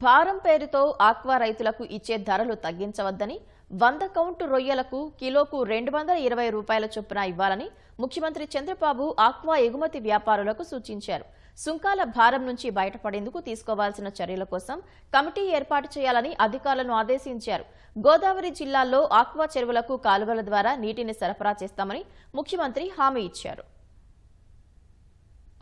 భారం పేరుతో ఆక్వా రైతులకు ఇచ్చే ధరలు తగ్గించవద్దని వంద కౌంటు రొయ్యలకు కిలోకు రెండు వందల ఇరవై రూపాయల చొప్పున ఇవ్వాలని ముఖ్యమంత్రి చంద్రబాబు ఆక్వా ఎగుమతి వ్యాపారులకు సూచించారు. సుంకాల భారం నుంచి బయటపడేందుకు తీసుకోవాల్సిన చర్యల కోసం కమిటీ ఏర్పాటు చేయాలని అధికారులను ఆదేశించారు. గోదావరి జిల్లాల్లో ఆక్వా చెరువులకు కాలువల ద్వారా నీటిని సరఫరా చేస్తామని ముఖ్యమంత్రి హామీ ఇచ్చారు.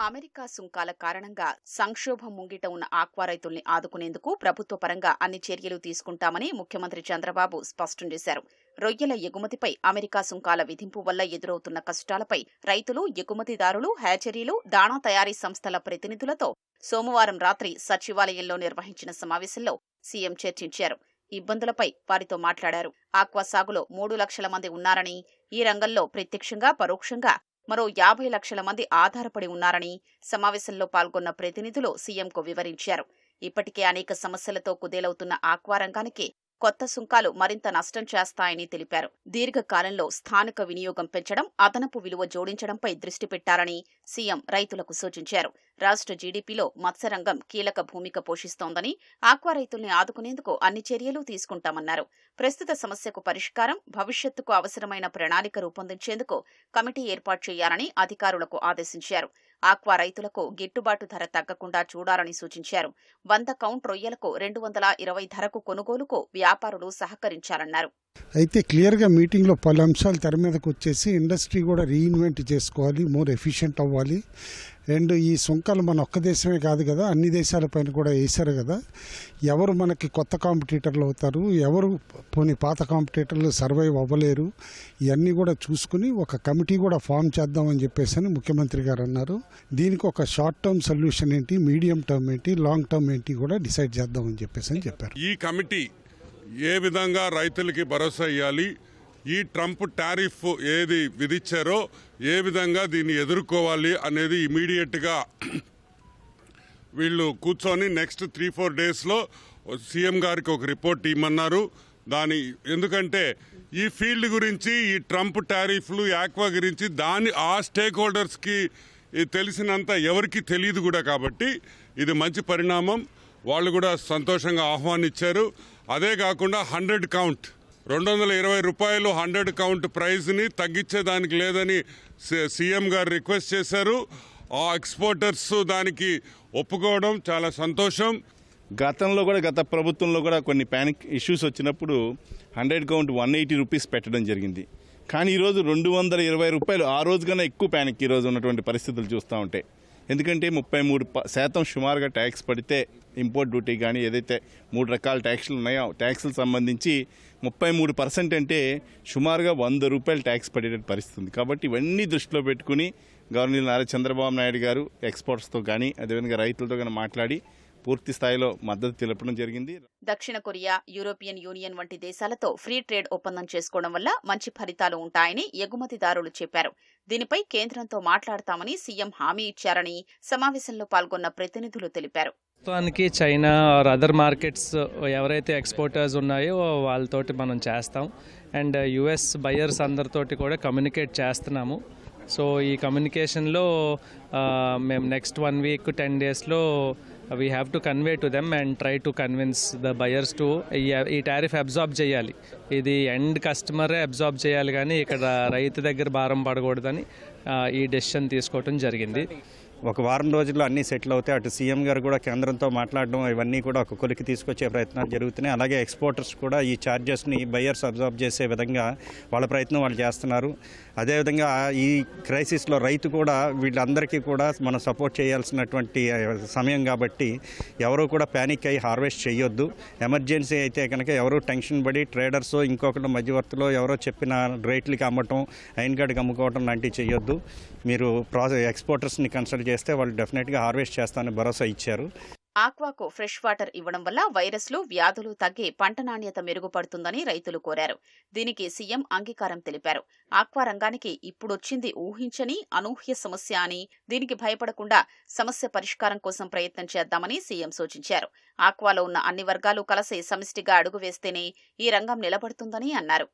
అమెరికా సుంకాల కారణంగా సంక్షోభం ముంగిట ఉన్న ఆక్వా రైతుల్ని ఆదుకునేందుకు ప్రభుత్వ పరంగా అన్ని చర్యలు తీసుకుంటామని ముఖ్యమంత్రి చంద్రబాబు స్పష్టం చేశారు. రొయ్యల ఎగుమతిపై అమెరికా సుంకాల విధింపు వల్ల ఎదురవుతున్న కష్టాలపై రైతులు ఎగుమతిదారులు హ్యాచరీలు దాణా తయారీ సంస్థల ప్రతినిధులతో సోమవారం రాత్రి సచివాలయంలో నిర్వహించిన సమావేశంలో సీఎం చర్చించారు. ఇబ్బందులపై వారితో మాట్లాడారు. ఆక్వా సాగులో మూడు లక్షల మంది ఉన్నారని ఈ రంగంలో ప్రత్యక్షంగా పరోక్షంగా మరో యాభై లక్షల మంది ఆధారపడి ఉన్నారని సమావేశంలో పాల్గొన్న ప్రతినిధులు సీఎంకు వివరించారు. ఇప్పటికే అనేక సమస్యలతో కుదేలవుతున్న ఆక్వా రంగానికి కొత్త సుంకాలు మరింత నష్టం చేస్తాయని తెలిపారు. దీర్ఘకాలంలో స్థానిక వినియోగం పెంచడం అదనపు విలువ జోడించడంపై దృష్టి పెట్టారని సీఎం రైతులకు సూచించారు. రాష్ట్ర జీడీపీలో మత్స్యరంగం కీలక భూమిక పోషిస్తోందని ఆక్వా రైతుల్ని ఆదుకునేందుకు అన్ని చర్యలు తీసుకుంటామన్నారు. ప్రస్తుత సమస్యకు పరిష్కారం భవిష్యత్తుకు అవసరమైన ప్రణాళిక రూపొందించేందుకు కమిటీ ఏర్పాటు చేయాలని అధికారులకు ఆదేశించారు. ఆక్వా రైతులకు గిట్టుబాటు ధర తగ్గకుండా చూడాలని సూచించారు. వంద కౌంట్ రొయ్యలకు రెండు వందల ఇరవై ధరకు కొనుగోలుకు వ్యాపారులు సహకరించాలన్నారు. అయితే క్లియర్గా మీటింగ్లో పలు అంశాలు తెర మీదకు వచ్చేసి ఇండస్ట్రీ కూడా రీఇన్వెంట్ చేసుకోవాలి మోర్ ఎఫిషియెంట్ అవ్వాలి. అండ్ ఈ సుంకాలు మన ఒక్క దేశమే కాదు కదా అన్ని దేశాలపైన కూడా వేశారు కదా. ఎవరు మనకి కొత్త కాంపిటీటర్లు అవుతారు ఎవరు పోనీ పాత కాంపిటీటర్లు సర్వైవ్ అవ్వలేరు ఇవన్నీ కూడా చూసుకుని ఒక కమిటీ కూడా ఫామ్ చేద్దామని చెప్పేసి అని ముఖ్యమంత్రి గారు అన్నారు. దీనికి ఒక షార్ట్ టర్మ్ సొల్యూషన్ ఏంటి మీడియం టర్మ్ ఏంటి లాంగ్ టర్మ్ ఏంటి కూడా డిసైడ్ చేద్దామని చెప్పేసి అని చెప్పారు. ఈ కమిటీ ఏ విధంగా రైతులకి భరోసా ఇవ్వాలి ఈ ట్రంప్ టారిఫ్ ఏది విధించారో ఏ విధంగా దీన్ని ఎదుర్కోవాలి అనేది ఇమీడియట్గా వీళ్ళు కూర్చొని నెక్స్ట్ త్రీ ఫోర్ డేస్లో సీఎం గారికి ఒక రిపోర్ట్ ఇమ్మన్నారు. దాని ఎందుకంటే ఈ ఫీల్డ్ గురించి ఈ ట్రంప్ టారిఫ్లు యాక్వా గురించి దాని ఆ స్టేక్ హోల్డర్స్కి తెలిసినంత ఎవరికి తెలియదు కూడా కాబట్టి ఇది మంచి పరిణామం. వాళ్ళు కూడా సంతోషంగా ఆహ్వానించారు. అదే కాకుండా హండ్రెడ్ కౌంట్ రెండు వందల ఇరవై రూపాయలు హండ్రెడ్ కౌంట్ ప్రైజ్ని తగ్గించేదానికి లేదని సి- సీఎం గారు రిక్వెస్ట్ చేశారు. ఆ ఎక్స్పోర్టర్స్ దానికి ఒప్పుకోవడం చాలా సంతోషం. గతంలో కూడా గత ప్రభుత్వంలో కూడా కొన్ని ప్యానిక్ ఇష్యూస్ వచ్చినప్పుడు hundred count one eighty rupees పెట్టడం జరిగింది. కానీ ఈరోజు రెండు వందల ఇరవై రూపాయలు ఆ రోజు కన్నా ఎక్కువ ప్యానిక్ ఈరోజు ఉన్నటువంటి పరిస్థితులు చూస్తూ ఉంటాయి ఎందుకంటే ముప్పై మూడు ప- శాతం సుమారుగా ట్యాక్స్ పడితే ఇంపోర్ట్ డ్యూటీ కానీ ఏదైతే మూడు రకాల ట్యాక్స్లు ఉన్నాయో ట్యాక్స్లు సంబంధించి ముప్పై మూడు పర్సెంట్ అంటే సుమారుగా వంద రూపాయలు ట్యాక్స్ పడేట పరిస్థితి ఉంది కాబట్టి ఇవన్నీ దృష్టిలో పెట్టుకుని గవర్నర్ నారా చంద్రబాబు నాయుడు గారు ఎక్స్పోర్ట్స్తో కానీ అదేవిధంగా రైతులతో కానీ మాట్లాడి పూర్తి స్థాయిలో మద్దతు తెలపడం జరిగింది. దక్షిణ కొరియా యూరోపియన్ యూనియన్ వంటి దేశాలతో ఫ్రీ ట్రేడ్ ఒప్పందం చేసుకోవడం వల్ల మంచి ఫలితాలు ఉంటాయని ఎగుమతిదారులు చెప్పారు. దీనిపై కేంద్రంతో మాట్లాడతామని సీఎం హామీ ఇచ్చారని సమావేశంలో పాల్గొన్న ప్రతినిధులు తెలిపారు. ప్రస్తుతానికి చైనా ఆర్ అదర్ మార్కెట్స్ ఎవరైతే ఎక్స్పోర్టర్స్ ఉన్నాయో వాళ్ళతోటి మనం చేస్తాం. అండ్ యుఎస్ బయర్స్ అందరితోటి కూడా కమ్యూనికేట్ చేస్తున్నాము. సో ఈ కమ్యూనికేషన్లో మేము నెక్స్ట్ వన్ వీక్ టెన్ డేస్లో we have to convey to them and try to convince the buyers to ఈ టారిఫ్ అబ్జార్బ్ చేయాలి. ఇది ఎండ్ కస్టమరే అబ్జార్బ్ చేయాలి కానీ ఇక్కడ రైతు దగ్గర భారం పడకూడదని ఈ డెసిషన్ తీసుకోవటం జరిగింది. ఒక వారం రోజుల్లో అన్నీ సెటిల్ అవుతాయి. అటు సీఎం గారు కూడా కేంద్రంతో మాట్లాడడం ఇవన్నీ కూడా ఒక కొలికి తీసుకొచ్చే ప్రయత్నాలు జరుగుతున్నాయి. అలాగే ఎక్స్పోర్టర్స్ కూడా ఈ ఛార్జెస్ని బయ్యర్స్ అబ్జర్వ్ చేసే విధంగా వాళ్ళ ప్రయత్నం వాళ్ళు చేస్తున్నారు. అదేవిధంగా ఈ క్రైసిస్లో రైతు కూడా వీళ్ళందరికీ కూడా మనం సపోర్ట్ చేయాల్సినటువంటి సమయం కాబట్టి ఎవరు కూడా ప్యానిక్ అయ్యి హార్వెస్ట్ చేయొద్దు ఎమర్జెన్సీ అయితే కనుక ఎవరు టెన్షన్ పడి ట్రేడర్స్ ఇంకొకటి మధ్యవర్తులు ఎవరో చెప్పిన రేట్లకి అమ్మటం అయిన కార్డుకి అమ్ముకోవటం లాంటివి చేయొద్దు మీరు ప్రాసెస్ ఎక్స్పోర్టర్స్ని కన్సల్ట్ చేస్తే వాళ్ళు డెఫినెట్గా హార్వెస్ట్ చేస్తానని భరోసా ఇచ్చారు. ఆక్వాకు ఫ్రెష్ వాటర్ ఇవ్వడం వల్ల వైరస్లు వ్యాధులు తగ్గి పంట నాణ్యత మెరుగుపడుతుందని రైతులు కోరారు. దీనికి సీఎం అంగీకారం తెలిపారు. ఆక్వా రంగానికి ఇప్పుడొచ్చింది ఊహించని అనూహ్య సమస్య అని దీనికి భయపడకుండా సమస్య పరిష్కారం కోసం ప్రయత్నం చేద్దామని సీఎం సూచించారు. ఆక్వాలో ఉన్న అన్ని వర్గాలు కలిసి సమిష్టిగా అడుగు వేస్తేనే ఈ రంగం నిలబడుతుందని అన్నారు.